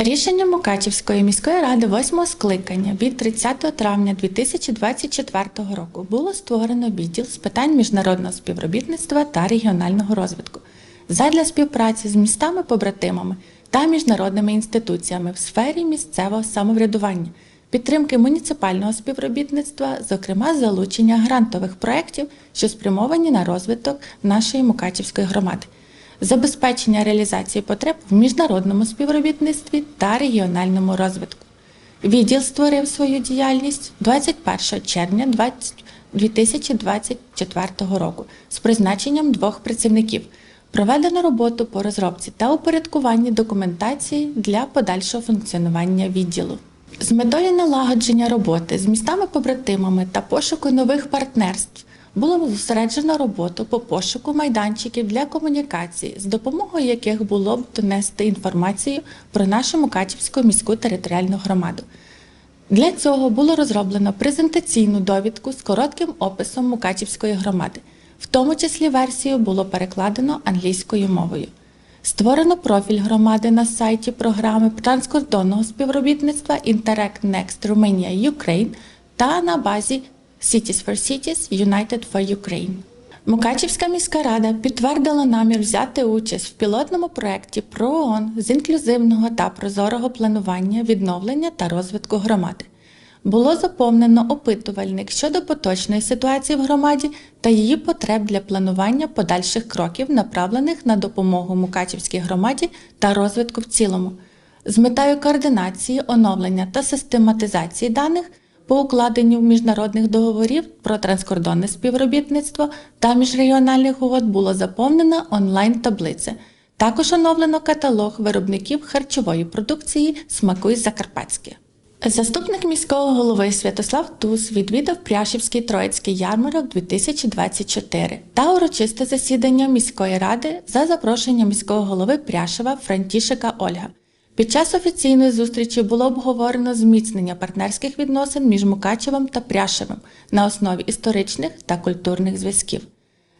Рішення Мукачівської міської ради восьмого скликання від 30 травня 2024 року було створено відділ з питань міжнародного співробітництва та регіонального розвитку. Задля співпраці з містами-побратимами та міжнародними інституціями в сфері місцевого самоврядування, підтримки муніципального співробітництва, зокрема залучення грантових проєктів, що спрямовані на розвиток нашої Мукачівської громади забезпечення реалізації потреб в міжнародному співробітництві та регіональному розвитку. Відділ створив свою діяльність 21 червня 2024 року з призначенням двох працівників. Проведено роботу по розробці та упорядкуванні документації для подальшого функціонування відділу. З метою налагодження роботи з містами-побратимами та пошуку нових партнерств було зосереджено роботу по пошуку майданчиків для комунікації, з допомогою яких було б донести інформацію про нашу Мукачівську міську територіальну громаду. Для цього було розроблено презентаційну довідку з коротким описом Мукачівської громади, в тому числі версію було перекладено англійською мовою. Створено профіль громади на сайті програми транскордонного співробітництва Interact Next Romania Ukraine та на базі Cities for Cities United for Ukraine. Мукачівська міська рада підтвердила намір взяти участь в пілотному проєкті ПРООН з інклюзивного та прозорого планування, відновлення та розвитку громади. Було заповнено опитувальник щодо поточної ситуації в громаді та її потреб для планування подальших кроків, направлених на допомогу Мукачівській громаді та розвитку в цілому, з метою координації, оновлення та систематизації даних по укладенню міжнародних договорів про транскордонне співробітництво та міжрегіональних угод було заповнено онлайн-таблиця. Також оновлено каталог виробників харчової продукції Смакуй Закарпатське. Заступник міського голови Святослав Туз відвідав Пряшівський Троїцький ярмарок 2024 та урочисте засідання міської ради за запрошенням міського голови Пряшева Франтішика Ольга. Під час офіційної зустрічі було обговорено зміцнення партнерських відносин між Мукачевом та Пряшевим на основі історичних та культурних зв'язків.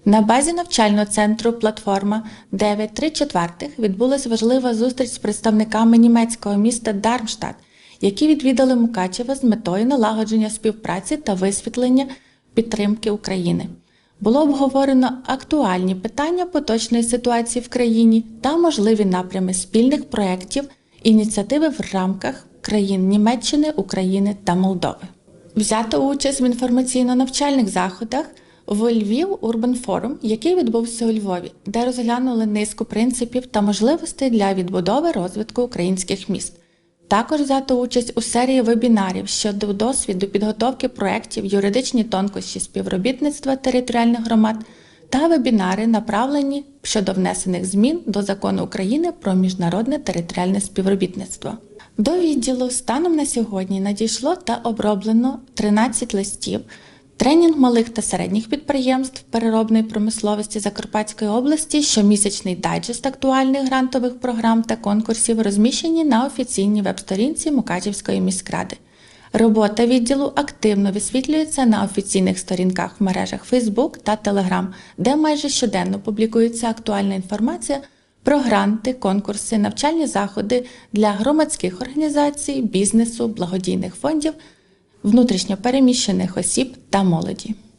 На базі навчального центру Платформа 9 четвертих відбулася важлива зустріч з представниками німецького міста Дармштадт, які відвідали Мукачева з метою налагодження співпраці та висвітлення підтримки України. Було обговорено актуальні питання поточної ситуації в країні та можливі напрями спільних проєктів ініціативи в рамках країн Німеччини, України та Молдови. Взято участь в інформаційно-навчальних заходах в Львів Урбан Форум, який відбувся у Львові, де розглянули низку принципів та можливостей для відбудови розвитку українських міст. Також взято участь у серії вебінарів щодо досвіду підготовки проєктів юридичні тонкощі співробітництва територіальних громад та вебінари, направлені щодо внесених змін до закону України про міжнародне територіальне співробітництво. До відділу станом на сьогодні надійшло та оброблено 13 листів. Тренінг малих та середніх підприємств переробної промисловості Закарпатської області, щомісячний дайджест актуальних грантових програм та конкурсів розміщені на офіційній веб-сторінці Мукачівської міськради. Робота відділу активно висвітлюється на офіційних сторінках в мережах Facebook та Telegram, де майже щоденно публікується актуальна інформація про гранти, конкурси, навчальні заходи для громадських організацій, бізнесу, благодійних фондів, внутрішньопереміщених осіб та молоді.